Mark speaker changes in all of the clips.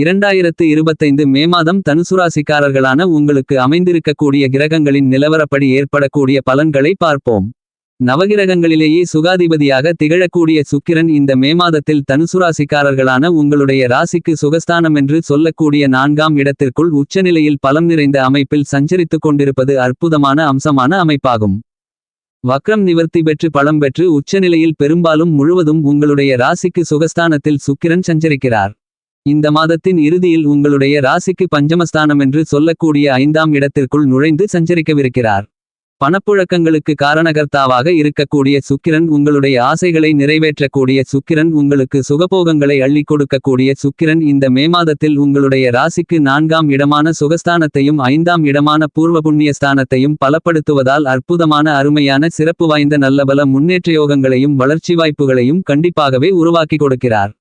Speaker 1: இரண்டாயிரத்து இருபத்தைந்து மே மாதம் தனுசுராசிக்காரர்களான உங்களுக்கு அமைந்திருக்கக்கூடிய கிரகங்களின் நிலவரப்படி ஏற்படக்கூடிய பலன்களை பார்ப்போம். நவகிரகங்களிலேயே சுகாதிபதியாக திகழக்கூடிய சுக்கிரன் இந்த மே மாதத்தில் தனுசுராசிக்காரர்களான உங்களுடைய ராசிக்கு சுகஸ்தானமென்று சொல்லக்கூடிய நான்காம் இடத்திற்குள் உச்சநிலையில் பலம் நிறைந்த அமைப்பில் சஞ்சரித்துக் கொண்டிருப்பது அற்புதமான அம்சமான அமைப்பாகும். வக்ரம் நிவர்த்தி பெற்று பலம் பெற்று உச்சநிலையில் பெரும்பாலும் முழுவதும் உங்களுடைய ராசிக்கு சுகஸ்தானத்தில் சுக்கிரன் சஞ்சரிக்கிறார். இந்த மாதத்தின் இறுதியில் உங்களுடைய ராசிக்கு பஞ்சமஸ்தானமென்று சொல்லக்கூடிய ஐந்தாம் இடத்திற்குள் நுழைந்து சஞ்சரிக்கவிருக்கிறார். பணப்புழக்கங்களுக்கு காரணகர்த்தாவாக இருக்கக்கூடிய சுக்கிரன் உங்களுடைய ஆசைகளை நிறைவேற்றக்கூடிய சுக்கிரன் உங்களுக்கு சுகபோகங்களை அள்ளிக் கொடுக்கக்கூடிய சுக்கிரன் இந்த மே மாதத்தில் உங்களுடைய ராசிக்கு நான்காம் இடமான சுகஸ்தானத்தையும் ஐந்தாம் இடமான பூர்வ புண்ணியஸ்தானத்தையும் பலப்படுத்துவதால் அற்புதமான அருமையான சிறப்பு வாய்ந்த நல்லபல முன்னேற்ற யோகங்களையும் வளர்ச்சி வாய்ப்புகளையும் கண்டிப்பாகவே உருவாக்கி கொடுக்கிறார்.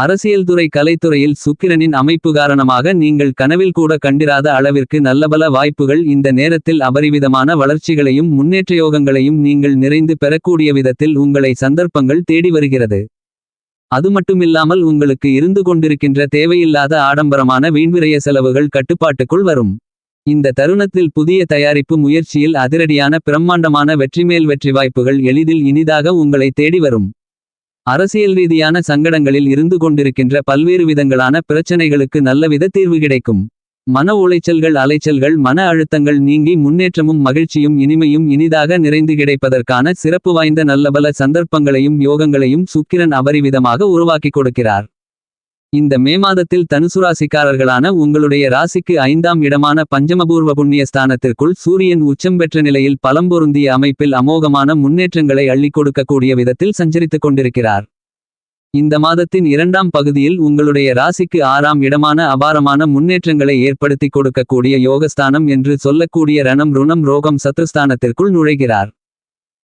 Speaker 1: அரசியல்துறை கலைத்துறையில் சுக்கிரனின் அமைப்பு காரணமாக நீங்கள் கனவில் கூட கண்டிராத அளவிற்கு நல்லபல வாய்ப்புகள் இந்த நேரத்தில் அபரிவிதமான வளர்ச்சிகளையும் முன்னேற்றயோகங்களையும் நீங்கள் நிறைந்து பெறக்கூடிய விதத்தில் உங்களை சந்தர்ப்பங்கள் தேடி வருகிறது. அது மட்டுமில்லாமல் உங்களுக்கு இருந்து கொண்டிருக்கின்ற தேவையில்லாத ஆடம்பரமான வீண்விரய செலவுகள் கட்டுப்பாட்டுக்குள் வரும். இந்த தருணத்தில் புதிய தயாரிப்பு முயற்சியில் அதிரடியான பிரம்மாண்டமான வெற்றிமேல் வெற்றி வாய்ப்புகள் எளிதில் இனிதாக உங்களை தேடி வரும். அரசியல் ரீதியான சங்கடங்களில் இருந்து கொண்டிருக்கின்ற பல்வேறு விதங்களான பிரச்சனைகளுக்கு நல்லவித தீர்வு கிடைக்கும். மன உளைச்சல்கள் அலைச்சல்கள் மன அழுத்தங்கள் நீங்கி முன்னேற்றமும் மகிழ்ச்சியும் இனிமையும் இனிதாக நிறைந்து கிடைப்பதற்கான சிறப்பு வாய்ந்த நல்லபல சந்தர்ப்பங்களையும் யோகங்களையும் சுக்கிரன் அபரிவிதமாக உருவாக்கிக் கொடுக்கிறார். இந்த மே மாதத்தில் தனுசுராசிக்காரர்களான உங்களுடைய ராசிக்கு ஐந்தாம் இடமான பஞ்சமபூர்வ புண்ணிய ஸ்தானத்திற்குள் சூரியன் உச்சம் பெற்ற நிலையில் பலம்பொருந்திய அமைப்பில் அமோகமான முன்னேற்றங்களை அள்ளிக் கொடுக்கக்கூடிய விதத்தில் சஞ்சரித்துக் கொண்டிருக்கிறார். இந்த மாதத்தின் இரண்டாம் பகுதியில் உங்களுடைய ராசிக்கு ஆறாம் இடமான அபாரமான முன்னேற்றங்களை ஏற்படுத்திக் கொடுக்கக்கூடிய யோகஸ்தானம் என்று சொல்லக்கூடிய ரணம் ருணம் ரோகம் சத்ருஸ்தானத்திற்குள் நுழைகிறார்.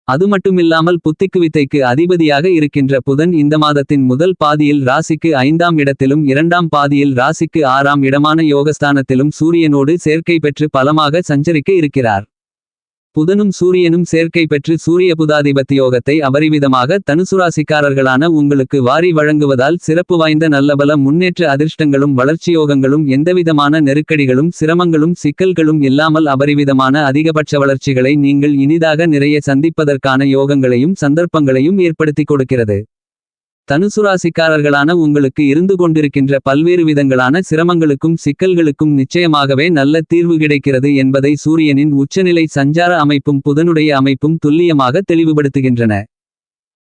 Speaker 1: அது மட்டுமில்லாமல் புத்திக்குவித்தைக்கு அதிபதியாக இருக்கின்ற புதன் இந்த மாதத்தின் முதல் பாதியில் ராசிக்கு ஐந்தாம் இடத்திலும் இரண்டாம் பாதியில் ராசிக்கு ஆறாம் இடமான யோகஸ்தானத்திலும் சூரியனோடு சேர்க்கை பெற்று பலமாக சஞ்சரிக்க இருக்கிறார். புதனும் சூரியனும் சேர்க்கை பெற்று சூரிய புதாதிபத்தியோகத்தை அபரிவிதமாக தனுசுராசிக்காரர்களான உங்களுக்கு வாரி வழங்குவதால் சிறப்பு வாய்ந்த நல்லபல முன்னேற்ற அதிர்ஷ்டங்களும் வளர்ச்சியோகங்களும் எந்தவிதமான நெருக்கடிகளும் சிரமங்களும் சிக்கல்களும் இல்லாமல் அபரிவிதமான அதிகபட்ச வளர்ச்சிகளை நீங்கள் இனிதாக நிறைய சந்திப்பதற்கான யோகங்களையும் சந்தர்ப்பங்களையும் ஏற்படுத்திக் கொடுக்கிறது. தனுசுராசிக்காரர்களான உங்களுக்கு இருந்து கொண்டிருக்கின்ற பல்வேறு விதங்களான சிரமங்களுக்கும் சிக்கல்களுக்கும் நிச்சயமாகவே நல்ல தீர்வு கிடைக்கிறது என்பதை சூரியனின் உச்சநிலை சஞ்சார அமைப்பும் புதனுடைய அமைப்பும் துல்லியமாக தெளிவுபடுத்துகின்றன.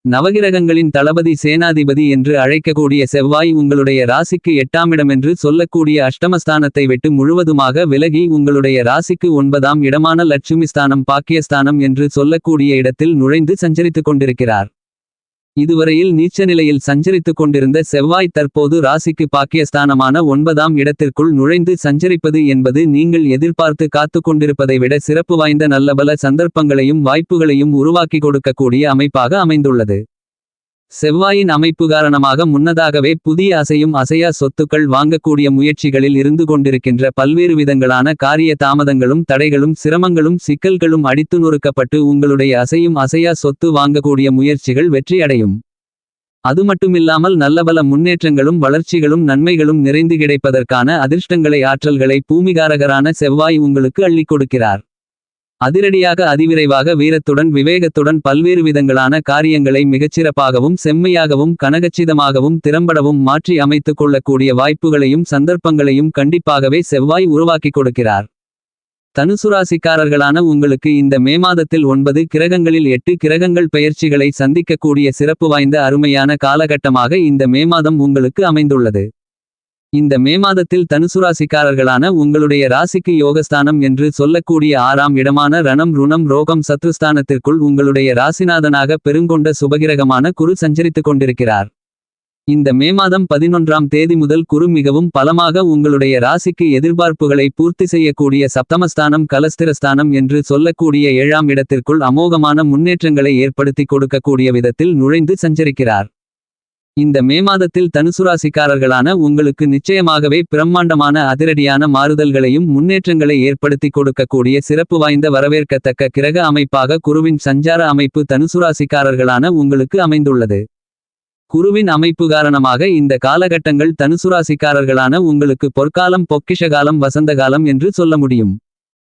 Speaker 1: நவகிரகங்களின் தளபதி சேனாதிபதி என்று அழைக்கக்கூடிய செவ்வாய் உங்களுடைய ராசிக்கு எட்டாமிடமென்று சொல்லக்கூடிய அஷ்டமஸ்தானத்தை விட்டு முழுவதுமாக விலகி உங்களுடைய ராசிக்கு ஒன்பதாம் இடமான லட்சுமி ஸ்தானம் பாக்கியஸ்தானம் என்று சொல்லக்கூடிய இடத்தில் நுழைந்து சஞ்சரித்துக் கொண்டிருக்கிறார். இதுவரையில் நீச்ச நிலையில் சஞ்சரித்துக் கொண்டிருந்த செவ்வாய் தற்போது ராசிக்கு பாக்கியஸ்தானமான ஒன்பதாம் இடத்திற்குள் நுழைந்து சஞ்சரிப்பது என்பது நீங்கள் எதிர்பார்த்து காத்துக் கொண்டிருப்பதை விட சிறப்பு வாய்ந்த நல்லபல சந்தர்ப்பங்களையும் வாய்ப்புகளையும் உருவாக்கி கொடுக்கக்கூடிய அமைப்பாக அமைந்துள்ளது. செவ்வாயின் அமைப்பு காரணமாக முன்னதாகவே புதிய அசையும் அசையா சொத்துக்கள் வாங்கக்கூடிய முயற்சிகளில் இருந்து கொண்டிருக்கின்ற பல்வேறு விதங்களான காரிய தாமதங்களும் தடைகளும் சிரமங்களும் சிக்கல்களும் அடித்து நொறுக்கப்பட்டு உங்களுடைய அசையும் அசையா சொத்து வாங்கக்கூடிய முயற்சிகள் வெற்றியடையும் அதுமட்டுமில்லாமல் நல்லபல முன்னேற்றங்களும் வளர்ச்சிகளும் நன்மைகளும் நிறைந்து கிடைப்பதற்கான அதிர்ஷ்டங்களை ஆற்றல்களை பூமிகாரகரான செவ்வாய் உங்களுக்கு அள்ளிக் கொடுக்கிறார். அதிரடியாக அதிவிரைவாக வீரத்துடன் விவேகத்துடன் பல்வேறு விதங்களான காரியங்களை மிகச்சிறப்பாகவும் செம்மையாகவும் கனகச்சிதமாகவும் திறம்படவும் மாற்றி அமைத்துக் கொள்ளக்கூடிய வாய்ப்புகளையும் சந்தர்ப்பங்களையும் கண்டிப்பாகவே செவ்வாய் உருவாக்கிக் கொடுக்கிறார். தனுசுராசிக்காரர்களான உங்களுக்கு இந்த மே மாதத்தில் ஒன்பது கிரகங்களில் எட்டு கிரகங்கள் பெயர்ச்சிகளை சந்திக்கக்கூடிய சிறப்பு வாய்ந்த அருமையான காலகட்டமாக இந்த மே மாதம் உங்களுக்கு அமைந்துள்ளது. இந்த மே மாதத்தில் தனுசுராசிக்காரர்களான உங்களுடைய ராசிக்கு யோகஸ்தானம் என்று சொல்லக்கூடிய ஆறாம் இடமான ரணம் ருணம் ரோகம் சத்ருஸ்தானத்திற்குள் உங்களுடைய ராசிநாதனாக பெருங்கொண்ட சுபகிரகமான குரு சஞ்சரித்துக் கொண்டிருக்கிறார். இந்த மே மாதம் பதினொன்றாம் தேதி முதல் குரு மிகவும் பலமாக உங்களுடைய ராசிக்கு எதிர்பார்ப்புகளை பூர்த்தி செய்யக்கூடிய சப்தமஸ்தானம் கலஸ்திரஸ்தானம் என்று சொல்லக்கூடிய ஏழாம் இடத்திற்குள் அமோகமான முன்னேற்றங்களை ஏற்படுத்திக் கொடுக்கக்கூடிய விதத்தில் நுழைந்து சஞ்சரிக்கிறார். இந்த மே மாதத்தில் தனுசுராசிக்காரர்களான உங்களுக்கு நிச்சயமாகவே பிரம்மாண்டமான அதிரடியான மாறுதல்களையும் முன்னேற்றங்களை ஏற்படுத்திக் கொடுக்கக்கூடிய சிறப்பு வாய்ந்த வரவேற்கத்தக்க கிரக அமைப்பாக குருவின் சஞ்சார அமைப்பு தனுசுராசிக்காரர்களான உங்களுக்கு அமைந்துள்ளது. குருவின் அமைப்பு காரணமாக இந்த காலகட்டங்கள் தனுசுராசிக்காரர்களான உங்களுக்கு பொற்காலம் பொக்கிஷகாலம் வசந்தகாலம் என்று சொல்ல முடியும்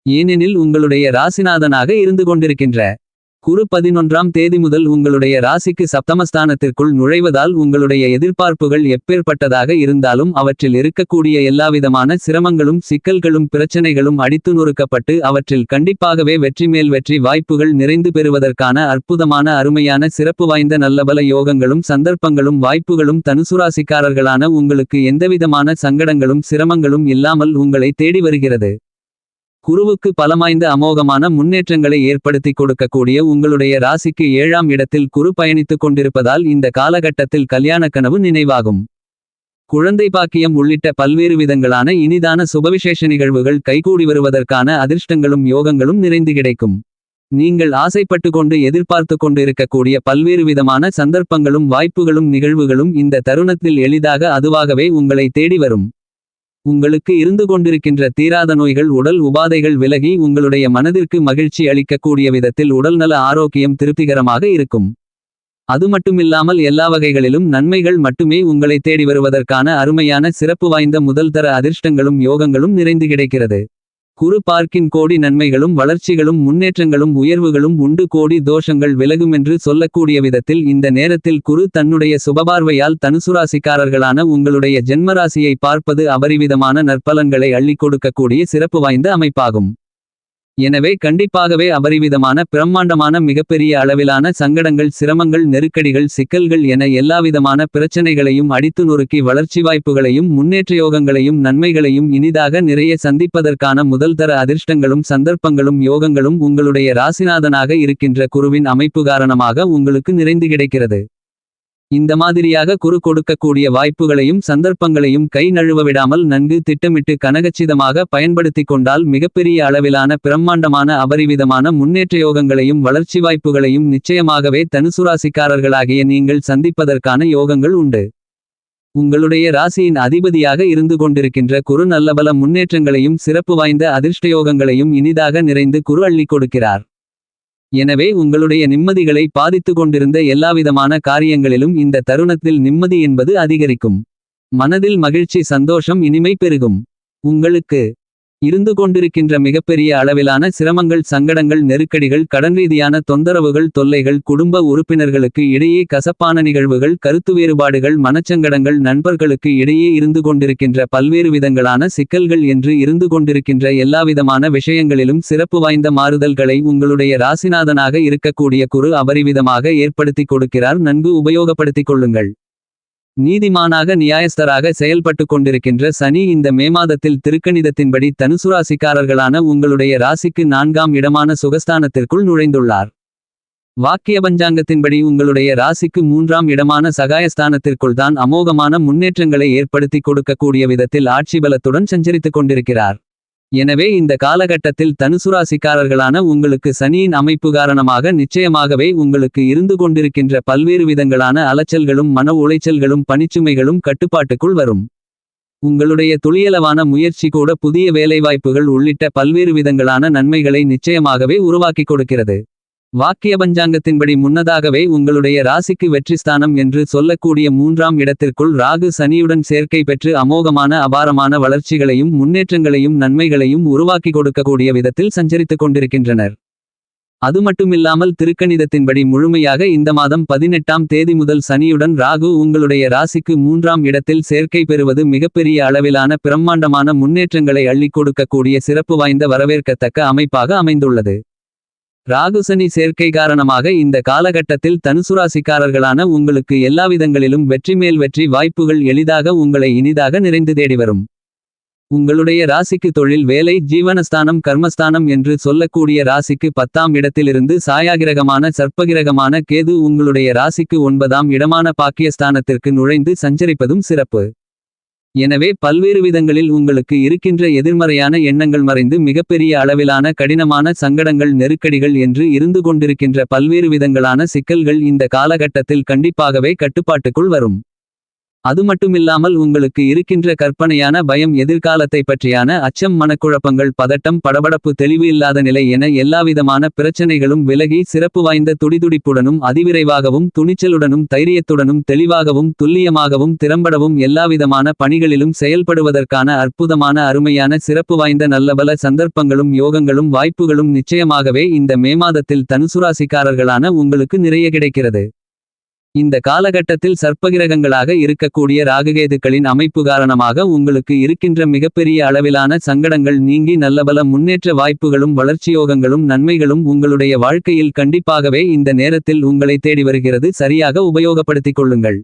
Speaker 1: ஏனெனில் உங்களுடைய ராசிநாதனாக இருந்து கொண்டிருக்கின்ற குரு பதினொன்றாம் தேதி முதல் உங்களுடைய ராசிக்கு சப்தமஸ்தானத்திற்குள் நுழைவதால் உங்களுடைய எதிர்பார்ப்புகள் எப்பேற்பட்டதாக இருந்தாலும் அவற்றில் இருக்கக்கூடிய எல்லாவிதமான சிரமங்களும் சிக்கல்களும் பிரச்சனைகளும் அடித்து நொறுக்கப்பட்டு அவற்றில் கண்டிப்பாகவே வெற்றி மேல் வெற்றி வாய்ப்புகள் நிறைந்து பெறுவதற்கான அற்புதமான அருமையான சிறப்பு வாய்ந்த நல்லபல யோகங்களும் சந்தர்ப்பங்களும் வாய்ப்புகளும் தனுசுராசிக்காரர்களான உங்களுக்கு எந்தவிதமான சங்கடங்களும் சிரமங்களும் இல்லாமல் உங்களை தேடி வருகிறது. குருவுக்கு பலமாய்ந்த அமோகமான முன்னேற்றங்களை ஏற்படுத்திக் கொடுக்கக்கூடிய உங்களுடைய ராசிக்கு ஏழாம் இடத்தில் குரு பயணித்துக் கொண்டிருப்பதால் இந்த காலகட்டத்தில் கல்யாண கனவு நினைவாகும். குழந்தை பாக்கியம் உள்ளிட்ட பல்வேறு விதங்களான இனிதான சுபவிசேஷ நிகழ்வுகள் கைகூடி வருவதற்கான அதிர்ஷ்டங்களும் யோகங்களும் நிறைந்து கிடைக்கும். நீங்கள் ஆசைப்பட்டு கொண்டு எதிர்பார்த்து கொண்டு இருக்கக்கூடிய பல்வேறு விதமான சந்தர்ப்பங்களும் வாய்ப்புகளும் நிகழ்வுகளும் இந்த தருணத்தில் எளிதாக அதுவாகவே உங்களை தேடி வரும். உங்களுக்கு இருந்து கொண்டிருக்கின்ற தீராத நோய்கள் உடல் உபாதைகள் விலகி உங்களுடைய மனதிற்கு மகிழ்ச்சி அளிக்கக்கூடிய விதத்தில் உடல்நல ஆரோக்கியம் திருப்திகரமாக இருக்கும். அது மட்டுமில்லாமல் எல்லா வகைகளிலும் நன்மைகள் மட்டுமே உங்களை தேடி வருவதற்கான அருமையான சிறப்பு வாய்ந்த முதல் தர அதிர்ஷ்டங்களும் யோகங்களும் நிறைந்து கிடைக்கிறது. குரு பார்க்கின் கோடி நன்மைகளும் வளர்ச்சிகளும் முன்னேற்றங்களும் உயர்வுகளும் உண்டு. கோடி தோஷங்கள் விலகுமென்று சொல்லக்கூடிய விதத்தில் இந்த நேரத்தில் குரு தன்னுடைய சுபபார்வையால் தனுசுராசிக்காரர்களான உங்களுடைய ஜென்மராசியை பார்ப்பது அபரிவிதமான நற்பலன்களை அள்ளிக் கொடுக்கக்கூடிய சிறப்பு வாய்ந்த அமைப்பாகும். எனவே கண்டிப்பாகவே அபரிவிதமான பிரம்மாண்டமான மிகப்பெரிய அளவிலான சங்கடங்கள் சிரமங்கள் நெருக்கடிகள் சிக்கல்கள் என எல்லாவிதமான பிரச்சனைகளையும் அடித்து நொறுக்கி வளர்ச்சி வாய்ப்புகளையும் முன்னேற்ற யோகங்களையும் நன்மைகளையும் இனிதாக நிறைய சந்திப்பதற்கான முதல் தர அதிர்ஷ்டங்களும் சந்தர்ப்பங்களும் யோகங்களும் உங்களுடைய ராசிநாதனாக இருக்கின்ற குருவின் அமைப்பு காரணமாக உங்களுக்கு நிறைந்து கிடைக்கிறது. இந்த மாதிரியாக குரு கொடுக்கக்கூடிய வாய்ப்புகளையும் சந்தர்ப்பங்களையும் கை நழுவ விடாமல் நன்கு திட்டமிட்டு கனகச்சிதமாக பயன்படுத்திக் கொண்டால் மிகப்பெரிய அளவிலான பிரம்மாண்டமான அபரிவிதமான முன்னேற்ற யோகங்களையும் வளர்ச்சி வாய்ப்புகளையும் நிச்சயமாகவே தனுசுராசிக்காரர்களாகிய நீங்கள் சந்திப்பதற்கான யோகங்கள் உண்டு. உங்களுடைய ராசியின் அதிபதியாக இருந்து கொண்டிருக்கின்ற குரு நல்லபல முன்னேற்றங்களையும் சிறப்பு வாய்ந்த அதிர்ஷ்டயோகங்களையும் இனிதாக நிறைந்து குரு அள்ளிக் கொடுக்கிறார். எனவே உங்களுடைய நிம்மதிகளை பாதித்து கொண்டிருந்த எல்லாவிதமான காரியங்களிலும் இந்த தருணத்தில் நிம்மதி என்பது அதிகரிக்கும். மனதில் மகிழ்ச்சி சந்தோஷம் இனிமை பெருகும். உங்களுக்கு இருந்து கொண்டிருக்கின்ற மிகப்பெரிய அளவிலான சிரமங்கள் சங்கடங்கள் நெருக்கடிகள் கடன் ரீதியான தொந்தரவுகள் தொல்லைகள் குடும்ப உறுப்பினர்களுக்கு இடையே கசப்பான நிகழ்வுகள் கருத்து வேறுபாடுகள் மனச்சங்கடங்கள் நண்பர்களுக்கு இடையே இருந்து கொண்டிருக்கின்ற பல்வேறு விதங்களான சிக்கல்கள் என்று இருந்து கொண்டிருக்கின்ற எல்லாவிதமான விஷயங்களிலும் சிறப்பு வாய்ந்த மாறுதல்களை உங்களுடைய ராசிநாதனாக இருக்கக்கூடிய குரு அபரிவிதமாக ஏற்படுத்திக் கொடுக்கிறார். நன்கு உபயோகப்படுத்திக் கொள்ளுங்கள். நீதிமானாக நியாயஸ்தராக செயல்பட்டு கொண்டிருக்கின்ற சனி இந்த மே மாதத்தில் திருக்கணிதத்தின்படி தனுசுராசிக்காரர்களான உங்களுடைய ராசிக்கு நான்காம் இடமான சுகஸ்தானத்திற்குள் நுழைந்துள்ளார். வாக்கிய பஞ்சாங்கத்தின்படி உங்களுடைய ராசிக்கு மூன்றாம் இடமான சகாயஸ்தானத்திற்குள் தான் அமோகமான முன்னேற்றங்களை ஏற்படுத்திக் கொடுக்கக்கூடிய விதத்தில் ஆட்சி பலத்துடன் சஞ்சரித்துக் கொண்டிருக்கிறார். எனவே இந்த காலகட்டத்தில் தனுசுராசிக்காரர்களான உங்களுக்கு சனியின் அமைப்பு காரணமாக நிச்சயமாகவே உங்களுக்கு இருந்து கொண்டிருக்கின்ற பல்வேறு விதங்களான அலைச்சல்களும் மன உளைச்சல்களும் பணிச்சுமைகளும் கட்டுப்பாட்டுக்குள் வரும். உங்களுடைய துளியளவான முயற்சி கூட புதிய வேலைவாய்ப்புகள் உள்ளிட்ட பல்வேறு விதங்களான நன்மைகளை நிச்சயமாகவே உருவாக்கிக் கொடுக்கிறது. வாக்கிய பஞ்சாங்கத்தின்படி முன்னதாகவே உங்களுடைய ராசிக்கு வெற்றி ஸ்தானம் என்று சொல்லக்கூடிய மூன்றாம் இடத்திற்குள் ராகு சனியுடன் சேர்க்கை பெற்று அமோகமான அபாரமான வளர்ச்சிகளையும் முன்னேற்றங்களையும் நன்மைகளையும் உருவாக்கி கொடுக்கக்கூடிய விதத்தில் சஞ்சரித்துக் கொண்டிருக்கின்றனர். அது மட்டுமில்லாமல் திருக்கணிதத்தின்படி முழுமையாக இந்த மாதம் பதினெட்டாம் தேதி முதல் சனியுடன் ராகு உங்களுடைய ராசிக்கு மூன்றாம் இடத்தில் சேர்க்கை பெறுவது மிகப்பெரிய அளவிலான பிரம்மாண்டமான முன்னேற்றங்களை அள்ளிக் கொடுக்கக்கூடிய சிறப்பு வாய்ந்த வரவேற்கத்தக்க அமைப்பாக அமைந்துள்ளது. ராகுசனி சேர்க்கை காரணமாக இந்த காலகட்டத்தில் தனுசுராசிக்காரர்களான உங்களுக்கு எல்லாவிதங்களிலும் வெற்றி மேல் வெற்றி வாய்ப்புகள் எளிதாக உங்களை இனிதாக நிறைந்து தேடி வரும். உங்களுடைய ராசிக்கு தொழில் வேலை ஜீவனஸ்தானம் கர்மஸ்தானம் என்று சொல்லக்கூடிய ராசிக்கு பத்தாம் இடத்திலிருந்து சாயாகிரகமான சர்ப்பகிரகமான கேது உங்களுடைய ராசிக்கு ஒன்பதாம் இடமான பாக்கியஸ்தானத்திற்கு நுழைந்து சஞ்சரிப்பதும் சிறப்பு. எனவே பல்வேறு விதங்களில் உங்களுக்கு இருக்கின்ற எதிர்மறையான எண்ணங்கள் மறைந்து மிகப்பெரிய அளவிலான கடினமான சங்கடங்கள் நெருக்கடிகள் என்று இருந்து கொண்டிருக்கின்ற பல்வேறு விதங்களான சிக்கல்கள் இந்த காலகட்டத்தில் கண்டிப்பாகவே கட்டுப்பாட்டுக்குள் வரும். அதுமட்டுமில்லாமல் உங்களுக்கு இருக்கின்ற கற்பனையான பயம் எதிர்காலத்தை பற்றியான அச்சம் மனக்குழப்பங்கள் பதட்டம் படபடப்பு தெளிவு இல்லாத நிலை என எல்லாவிதமான பிரச்சனைகளும் விலகி சிறப்பு வாய்ந்த துடிதுடிப்புடனும் அதிவிரைவாகவும் துணிச்சலுடனும் தைரியத்துடனும் தெளிவாகவும் துல்லியமாகவும் திறம்படவும் எல்லாவிதமான பணிகளிலும் செயல்படுவதற்கான அற்புதமான அருமையான சிறப்பு வாய்ந்த நல்லபல சந்தர்ப்பங்களும் யோகங்களும் வாய்ப்புகளும் நிச்சயமாகவே இந்த மே மாதத்தில் தனுசுராசிக்காரர்களான உங்களுக்கு நிறைய கிடைக்கிறது. இந்த காலகட்டத்தில் சர்ப்பகிரகங்களாக இருக்கக்கூடிய ராகுகேதுக்களின் அமைப்பு காரணமாக உங்களுக்கு இருக்கின்ற மிகப்பெரிய அளவிலான சங்கடங்கள் நீங்கி நல்லபல முன்னேற்ற வாய்ப்புகளும் வளர்ச்சியோகங்களும் நன்மைகளும் உங்களுடைய வாழ்க்கையில் கண்டிப்பாகவே இந்த நேரத்தில் உங்களை தேடி வருகிறது. சரியாக உபயோகப்படுத்திக் கொள்ளுங்கள்.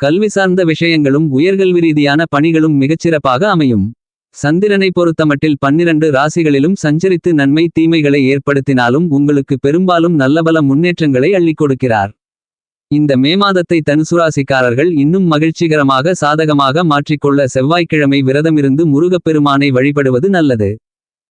Speaker 1: கல்வி சார்ந்த விஷயங்களும் உயர்கல்வி ரீதியான பணிகளும் மிகச்சிறப்பாக அமையும். சந்திரனை பொறுத்தமட்டில் பன்னிரண்டு ராசிகளிலும் சஞ்சரித்து நன்மை தீமைகளை ஏற்படுத்தினாலும் உங்களுக்கு பெரும்பாலும் நல்லபல முன்னேற்றங்களை அள்ளிக் கொடுக்கிறார். இந்த மே மாதத்தை தனுசுராசிக்காரர்கள் இன்னும் மகிழ்ச்சிகரமாக சாதகமாக மாற்றிக்கொள்ள செவ்வாய்க்கிழமை விரதமிருந்து முருகப்பெருமானை வழிபடுவது நல்லது.